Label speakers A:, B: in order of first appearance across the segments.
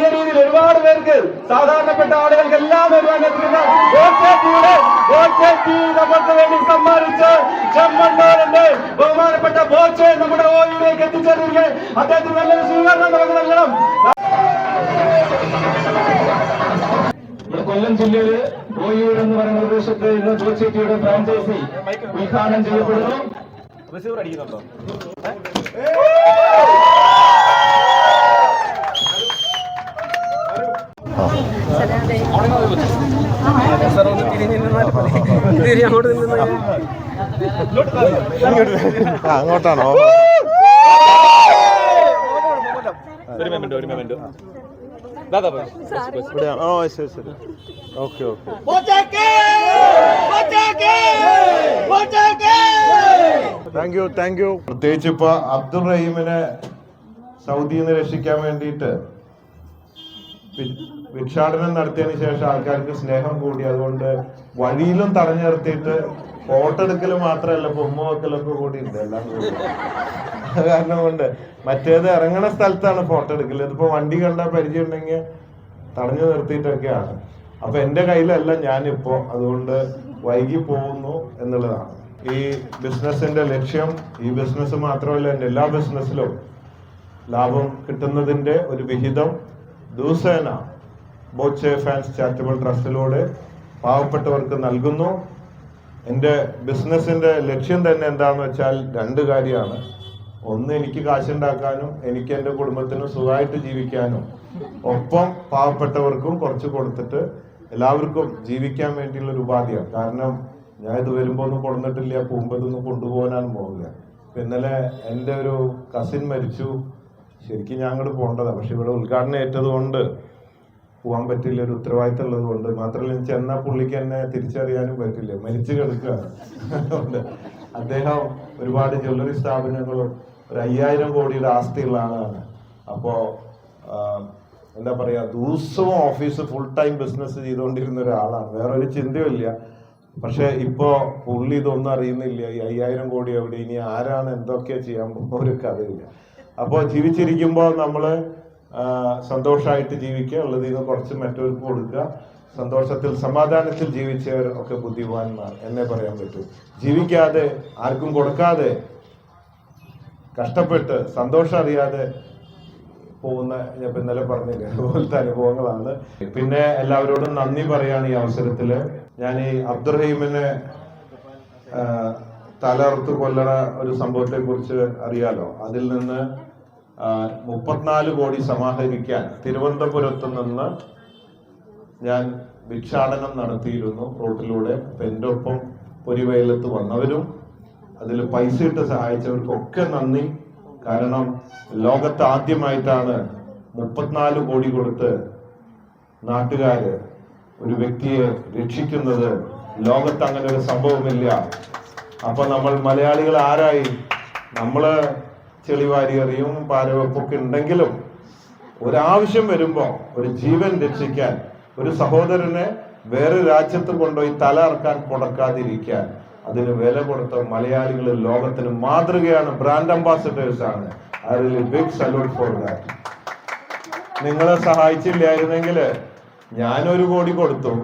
A: വലിയ രീതിയിൽ ഒരുപാട് പേർക്ക് സാധാരണപ്പെട്ട ആളുകൾക്ക് എല്ലാം വേണ്ടി സമ്മാനിച്ച് ചെമ്മണ്ണൂരിന്റെ ബഹുമാനപ്പെട്ട ബോച്ചെ നമ്മുടെ ഓയിലേക്ക് എത്തിച്ചേർന്നിരിക്കെ. അദ്ദേഹത്തിന് നല്ലൊരു സ്വീകരണം നമുക്ക് നൽകണം. കൊല്ലം ജില്ലയിൽ ഓയൂർ എന്ന് പറയുന്ന പ്രദേശത്ത് ഇന്ന് ബോച്ചേറ്റിയുടെ ഫ്രാഞ്ചൈസി ഉദ്ഘാടനം ചെയ്യപ്പെടുന്നു.
B: റിസീവർ അടിക്കുന്നുണ്ടോ?
C: അങ്ങോട്ടാണോ?
B: ഒരു ഒരു
C: ഓ ശരി ശരി. Okay okay. Thank you thank you പ്രത്യേകിച്ച് ഇപ്പൊ അബ്ദുൾ റഹീമിനെ സൗദിയിൽ നിന്ന് രക്ഷിക്കാൻ വേണ്ടിയിട്ട് ഭിക്ഷാടനം നടത്തിയതിനു ശേഷം ആൾക്കാർക്ക് സ്നേഹം കൂടി. അതുകൊണ്ട് വഴിയിലും തടഞ്ഞു നിർത്തിയിട്ട് ഫോട്ടോ എടുക്കൽ മാത്രമല്ല ഇപ്പൊ കൂടി ഉണ്ട്. എല്ലാം കൂടി. കാരണം കൊണ്ട് മറ്റേത് ഇറങ്ങണ സ്ഥലത്താണ് ഫോട്ടോ എടുക്കൽ ഇതിപ്പോ വണ്ടി കണ്ടാൽ പരിചയം ഉണ്ടെങ്കിൽ തടഞ്ഞു നിർത്തിയിട്ടൊക്കെയാണ്. അപ്പൊ എന്റെ കയ്യിലല്ല ഞാനിപ്പോ. അതുകൊണ്ട് വൈകി പോകുന്നു എന്നുള്ളതാണ്. ഈ ബിസിനസിന്റെ ലക്ഷ്യം ഈ ബിസിനസ് മാത്രമല്ല എന്റെ എല്ലാ ബിസിനസ്സിലും ലാഭം കിട്ടുന്നതിന്റെ ഒരു വിഹിതം ദിവസേന ബോച്ചെ ഫാൻസ് ചാരിറ്റബിൾ ട്രസ്റ്റിലൂടെ പാവപ്പെട്ടവർക്ക് നൽകുന്നു. എന്റെ ബിസിനസ്സിന്റെ ലക്ഷ്യം തന്നെ എന്താണെന്ന് വെച്ചാൽ രണ്ട് കാര്യമാണ്. ഒന്ന് എനിക്ക് കാശുണ്ടാക്കാനും എനിക്ക് എന്റെ കുടുംബത്തിനും സുഖമായിട്ട് ജീവിക്കാനും. ഒപ്പം പാവപ്പെട്ടവർക്കും കുറച്ച് കൊടുത്തിട്ട് എല്ലാവർക്കും ജീവിക്കാൻ വേണ്ടിയുള്ള ഒരു ഉപാധിയാണ്. കാരണം ഞാൻ ഇത് വരുമ്പോൾ ഒന്നും കൊടുത്തിട്ടില്ല പോകുമ്പോൾ ഇതൊന്നും കൊണ്ടുപോകാനാണ് പോകുക ഇന്നലെ എന്റെ ഒരു കസിൻ മരിച്ചു. ശരിക്കും ഞാൻ അങ്ങോട്ട് പോകേണ്ടതാണ് പക്ഷെ ഇവിടെ ഉദ്ഘാടനം ഏറ്റതുകൊണ്ട് പോകാൻ പറ്റില്ല ഒരു ഉത്തരവാദിത്തം ഉള്ളത് കൊണ്ട്. മാത്രമല്ല ചെന്ന പുള്ളിക്ക് എന്നെ തിരിച്ചറിയാനും പറ്റില്ല. മരിച്ചു കിടക്കുകയാണ്. അദ്ദേഹം ഒരുപാട് ജ്വല്ലറി സ്ഥാപനങ്ങളും ഒരു അയ്യായിരം കോടിയുടെ ആസ്തിയുള്ള ആളാണ്. അപ്പോ എന്താ പറയാ ദിവസവും ഓഫീസ് ഫുൾ ടൈം ബിസിനസ് ചെയ്തുകൊണ്ടിരുന്ന ഒരാളാണ്. വേറെ ഒരു ചിന്തയുമില്ല. പക്ഷെ ഇപ്പോ പുള്ളി ഇതൊന്നും അറിയുന്നില്ല. ഈ അയ്യായിരം കോടി എവിടെ? ഇനി ആരാണ്? എന്തൊക്കെ ചെയ്യാൻ പോകുന്ന ഒരു കഥയില്ല. അപ്പോ ജീവിച്ചിരിക്കുമ്പോൾ നമ്മൾ സന്തോഷമായിട്ട് ജീവിക്കുക ഉള്ളതിൽ നിന്ന് കുറച്ച് മറ്റവർക്ക് കൊടുക്കുക. സന്തോഷത്തിൽ സമാധാനത്തിൽ ജീവിച്ചവർ ഒക്കെ ബുദ്ധിമാന്മാർ. എന്നേ പറയാൻ പറ്റൂ. ജീവിക്കാതെ ആർക്കും കൊടുക്കാതെ കഷ്ടപ്പെട്ട് സന്തോഷം അറിയാതെ പോകുന്ന ഞാൻ ഇന്നലെ പറഞ്ഞില്ലേ അതുപോലത്തെ അനുഭവങ്ങളാണ്. പിന്നെ എല്ലാവരോടും നന്ദി പറയാണ് ഈ അവസരത്തിൽ ഞാൻ ഈ അബ്ദുറഹീമിനെ തലർത്ത് കൊല്ലണ ഒരു സംഭവത്തെ കുറിച്ച് അറിയാലോ. അതിൽ നിന്ന് മുപ്പത്തിനാല് കോടി സമാഹരിക്കാൻ തിരുവനന്തപുരത്ത് നിന്ന് ഞാൻ ഭിക്ഷാടനം നടത്തിയിരുന്നു. റോട്ടിലൂടെ അപ്പൊ എന്റെ ഒപ്പം പൊരിവയലത്ത് വന്നവരും അതിൽ പൈസ ഇട്ട് സഹായിച്ചവർക്കൊക്കെ നന്ദി. കാരണം ലോകത്ത് ആദ്യമായിട്ടാണ് മുപ്പത്തിനാല് കോടി കൊടുത്ത് നാട്ടുകാര് ഒരു വ്യക്തിയെ രക്ഷിക്കുന്നത്. ലോകത്ത് അങ്ങനെ ഒരു സംഭവമില്ല. അപ്പൊ നമ്മൾ മലയാളികൾ ആരായി? നമ്മൾ ചെളിവാരി എറിയും പാരവെപ്പൊക്കെ ഉണ്ടെങ്കിലും ഒരാവശ്യം വരുമ്പോ ഒരു ജീവൻ രക്ഷിക്കാൻ ഒരു സഹോദരനെ വേറെ രാജ്യത്ത് കൊണ്ടുപോയി തല ഇറക്കാൻ കൊടുക്കാതിരിക്കാൻ അതിന് വില കൊടുത്ത മലയാളികൾ ലോകത്തിന് മാതൃകയാണ് ബ്രാൻഡ് അംബാസിഡേഴ്സ് ആണ്. ബിഗ് സല്യൂട്ട് ഫോർ ദാറ്റ് നിങ്ങളെ സഹായിച്ചില്ലായിരുന്നെങ്കിൽ ഞാനൊരു കോടി കൊടുത്തു.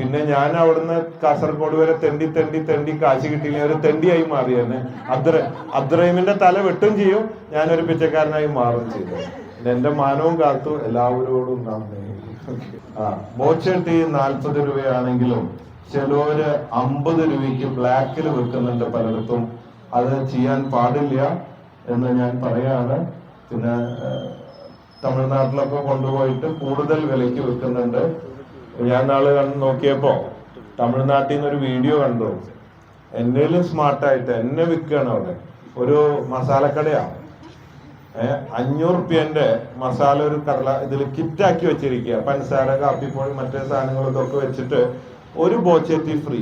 C: പിന്നെ ഞാൻ അവിടുന്ന് കാസർഗോഡ് വരെ തെണ്ടി തെണ്ടി തെണ്ടി കാശ് കിട്ടിയില്ല? ഒരു തെണ്ടിയായി മാറിയാണ് അബ്ദുറ അബ്ദുറഹീമിന്റെ തല വെട്ടും ചെയ്യും. ഞാനൊരു പിച്ചക്കാരനായി മാറും ചെയ്തു എന്റെ മാനവും കാത്തു. എല്ലാവരോടും ആ ആ ബോച്ചട്ടി നാൽപ്പത് രൂപയാണെങ്കിലും ചിലവര് അമ്പത് രൂപയ്ക്ക് ബ്ലാക്കിൽ വെക്കുന്നുണ്ട് പലയിടത്തും. അത് ചെയ്യാൻ പാടില്ല എന്ന് ഞാൻ പറയാണ്. പിന്നെ തമിഴ്നാട്ടിലൊക്കെ കൊണ്ടുപോയിട്ട് കൂടുതൽ വിലയ്ക്ക് വെക്കുന്നുണ്ട്. ഞാൻ നാളെ കണ്ട് നോക്കിയപ്പോ തമിഴ്നാട്ടിൽ നിന്ന് ഒരു വീഡിയോ കണ്ടു. എന്നേലും സ്മാർട്ടായിട്ട് എന്നെ വിൽക്കുകയാണ് അവിടെ. ഒരു മസാലക്കടയാ ഏഹ് അഞ്ഞൂറ് റുപ്യന്റെ മസാല ഒരു കടല ഇതിൽ കിറ്റാക്കി വെച്ചിരിക്കുക പഞ്ചസാര കാപ്പിപ്പൊടി മറ്റേ സാധനങ്ങളൊക്കെ വെച്ചിട്ട് ഒരു ബോച്ചെത്തി ഫ്രീ.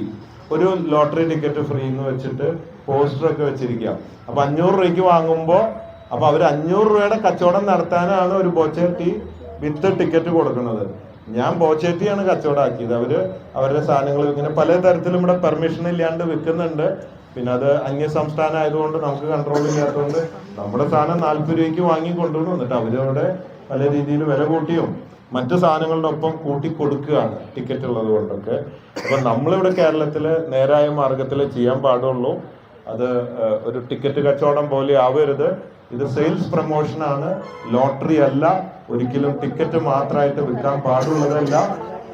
C: ഒരു ലോട്ടറി ടിക്കറ്റ് ഫ്രീ എന്ന് വെച്ചിട്ട് പോസ്റ്റർ ഒക്കെ വെച്ചിരിക്കുക അപ്പൊ അഞ്ഞൂറ് രൂപയ്ക്ക് വാങ്ങുമ്പോ അപ്പൊ അവർ അഞ്ഞൂറ് രൂപയുടെ കച്ചവടം നടത്താനാണ് ഒരു ബോച്ചെത്തി വിത്ത് ടിക്കറ്റ് കൊടുക്കുന്നത്. ഞാൻ ബോച്ചേറ്റിയാണ് കച്ചവടമാക്കിയത് അവർ അവരുടെ സാധനങ്ങൾ ഇങ്ങനെ പല തരത്തിലും ഇവിടെ പെർമിഷൻ ഇല്ലാണ്ട് വിൽക്കുന്നുണ്ട്. പിന്നെ അത് അന്യ സംസ്ഥാനം ആയതുകൊണ്ട് നമുക്ക് കൺട്രോൾ ഇല്ലാത്തതുകൊണ്ട് നമ്മുടെ സാധനം നാല്പത് രൂപയ്ക്ക് വാങ്ങി കൊണ്ടുവന്നു എന്നിട്ട് അവരവിടെ പല രീതിയിൽ വില കൂട്ടിയും മറ്റു സാധനങ്ങളുടെ ഒപ്പം കൂട്ടി കൊടുക്കുകയാണ് ടിക്കറ്റ് ഉള്ളത് കൊണ്ടൊക്കെ. അപ്പൊ നമ്മളിവിടെ കേരളത്തിൽ നേരായ മാർഗത്തിൽ ചെയ്യാൻ പാടുള്ളൂ. അത് ഒരു ടിക്കറ്റ് കച്ചവടം പോലെ ആവരുത്. ഇത് സെയിൽസ് പ്രൊമോഷൻ ആണ്. ലോട്ടറി അല്ല. ഒരിക്കലും ടിക്കറ്റ് മാത്രമായിട്ട് വിൽക്കാൻ പാടുള്ളതല്ല.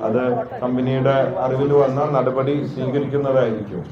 C: അത് കമ്പനിയുടെ അറിവിൽ വന്ന നടപടി സ്വീകരിക്കുന്നതായിരിക്കും.